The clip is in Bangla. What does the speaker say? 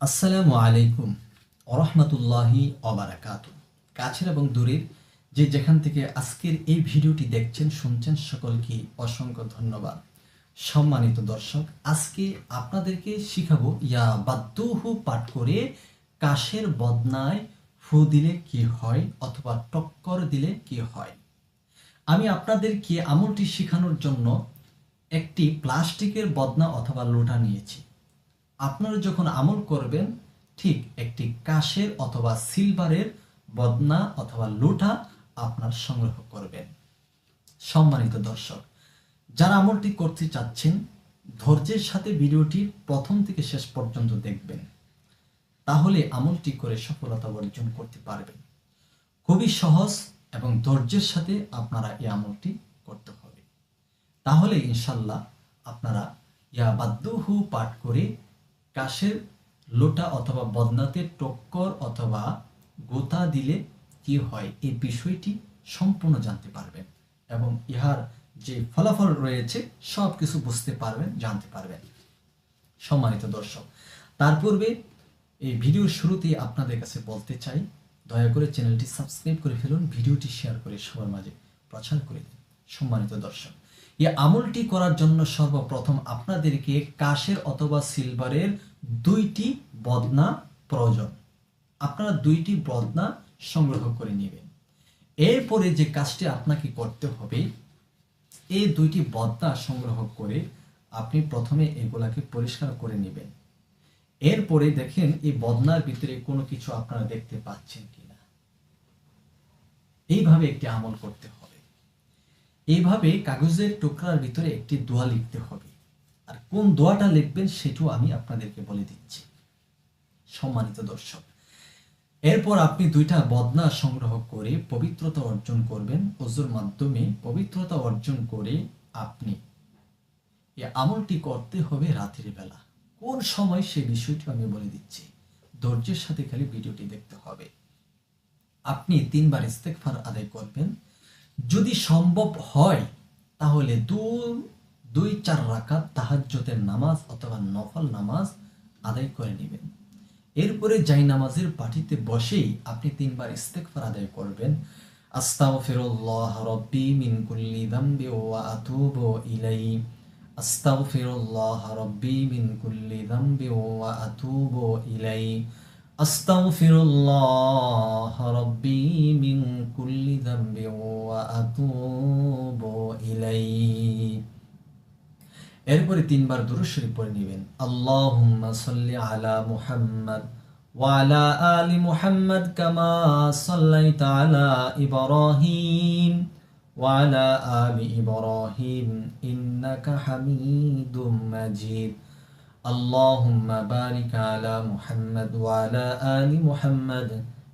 আসসালামু আলাইকুম ওরহমতুল্লাহি অবারাকাত কাছের এবং দূরের যে যেখান থেকে আজকের এই ভিডিওটি দেখছেন, শুনছেন, সকলকে অসংখ্য ধন্যবাদ। সম্মানিত দর্শক, আজকে আপনাদেরকে শিখাবো, ইয়া বাদ্যুহু পাঠ করে কাশের বদনায় ফু দিলে কি হয় অথবা টক্কর দিলে কি হয়। আমি আপনাদেরকে আমলটি শেখানোর জন্য একটি প্লাস্টিকের বদনা অথবা লোটা নিয়েছি। আপনারা যখন আমল করবেন, ঠিক একটি কাশের অথবা সিলভারের বদনা অথবা লোটা আপনার সংগ্রহ করবেন। সম্মানিত দর্শক, যারা আমলটি করতে চাচ্ছেন, ধৈর্যের সাথে ভিডিওটি প্রথম থেকে শেষ পর্যন্ত দেখবেন। তাহলে আমলটি করে সফলতা অর্জন করতে পারবেন। খুবই সহজ এবং ধৈর্যের সাথে আপনারা এই আমলটি করতে হবে। তাহলে ইনশাল্লাহ আপনারা ইয়া বাদ্যুহু পাঠ করে কাশের লোটা অথবা বদনাতে টক্কর অথবা গোতা দিলে কি হয়? এই বিষয়টি সম্পূর্ণ জানতে পারবেন এবং ইহার যে ফলাফল রয়েছে সব কিছু বুঝতে পারবেন, জানতে পারবেন। সম্মানিত দর্শক, তার পূর্বে এই ভিডিওর শুরুতেই আপনাদের কাছে বলতে চাই, দয়া করে চ্যানেলটি সাবস্ক্রাইব করে ফেলুন, ভিডিওটি শেয়ার করে সবার মাঝে প্রচার করে দিন। সম্মানিত দর্শক এই আমলটি করার জন্য সর্বপ্রথম আপনাদেরকে কাশের অথবা সিলভারের দুইটি বদনা প্রয়োজন। আপনারা দুইটি বদনা সংগ্রহ করে নেবেন। এরপরে যে কাজটি আপনাকে করতে হবে, এই দুইটি বদনা সংগ্রহ করে আপনি প্রথমে এগুলাকে পরিষ্কার করে নেবেন। এরপরে দেখেন এই বদনার ভিতরে কোনো কিছু আপনারা দেখতে পাচ্ছেন কিনা। এইভাবে একটি আমল করতে হবে। এইভাবে কাগজের টুকরার ভিতরে একটি দোয়া লিখতে হবে। আর কোন দোয়াটা লিখবেন সেটাও আমি আপনাদেরকে বলে দিচ্ছি। সম্মানিত দর্শক, এরপর আপনি দুইটা বদনা সংগ্রহ করে পবিত্রতা অর্জন করবেন। অজুর মাধ্যমে পবিত্রতা অর্জন করে আপনি এ আমলটি করতে হবে রাতের বেলা। কোন সময় সে বিষয়টি আমি বলে দিচ্ছি। ধৈর্যের সাথে খালি ভিডিওটি দেখতে হবে। আপনি তিনবার ইস্তেকফার আদায় করবেন। যদি সম্ভব হয়, তাহলে দু দুই, চার রাকাত তাহাজ্জতের নামাজ অথবা নফল নামাজ আদায় করে নেবেন। এরপরে যাই নামাজের পাঠিতে বসেই আপনি তিনবার ইস্তেকফার আদায় করবেন। আস্তাগফিরুল্লাহ রব্বি মিন কুল্লি ওয়া আতুবু কুল্লি যামবি ওয়া আতুবু ইলাইহি এরপরে তিনবার দুরূদ শরীফ পড়ে নেবেন আল্লাহুম্মা সাল্লি আলা মুহাম্মদ وعلى آل محمد كما صليت على إبراهيم وعلى آل إبراهيم إنك حميد مجيد اللهم بارك على محمد وعلى آل محمد